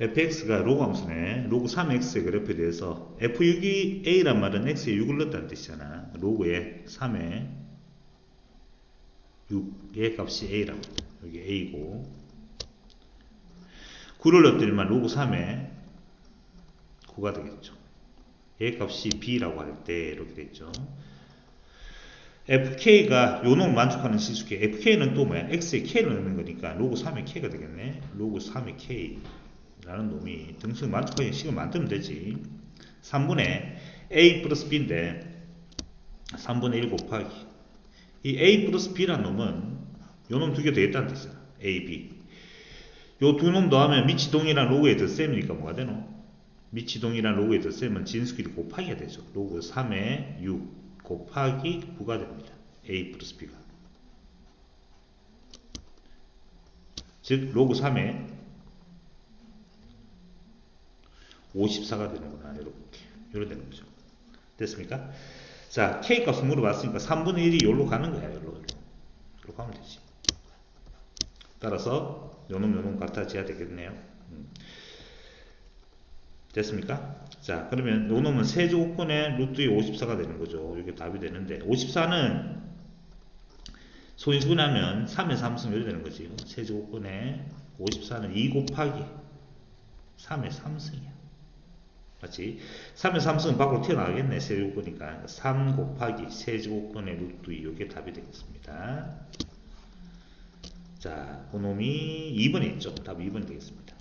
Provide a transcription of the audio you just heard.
fx가 로그 함수네. 로그 3x의 그래프에 대해서 f6이 a란 말은 x에 6을 넣었다는 뜻이잖아. 로그에 3에 6의 값이 a라고. 여기 a고 9를 넣었더니만 로그 3에 9가 되겠죠. 얘 값이 b라고 할 때 이렇게 됐죠. fk가 요놈 만족하는 실수계 fk는 또 뭐야? x에 k를 넣는 거니까 로그 3의 k가 되겠네. 로그 3의 k 라는 놈이 등수 만족하는 식을 만들면 되지. 3분의 a 플러스 b인데 3분의 1 곱하기 이 a 플러스 b라는 놈은 요 놈 두 개 되겠다는 뜻이야. a, b 요 두 놈 더하면 미치동이란 로그의 덧셈이니까 뭐가 되노? 미치동이란 로그의 덧셈은 진수끼리 곱하기가 되죠. 로그 3의 6 곱하기 9가 됩니다. a 플러스 b가 즉 로그 3의 54가 되는구나. 이렇게. 이렇게 되는 거죠. 됐습니까? 자, K 값을 물어봤으니까 3분의 1이 여기로 가는 거야. 여기로. 여기로 가면 되지. 따라서 요놈 요놈 같아져야 되겠네요. 음. 됐습니까? 자, 그러면 요놈은 세제곱근의 루트의 54가 되는 거죠. 이게 답이 되는데 54는 소인수분하면 3의 3승 이렇게 되는 거지. 세제곱근의 54는 2 곱하기 3의 3승이야. 맞지? 3의 3승은 밖으로 튀어나가겠네. 세제곱근이니까. 3 곱하기 세제곱근의 루트 2. 이게 답이 되겠습니다. 자, 그놈이 2번에 있죠. 답 2번이 되겠습니다.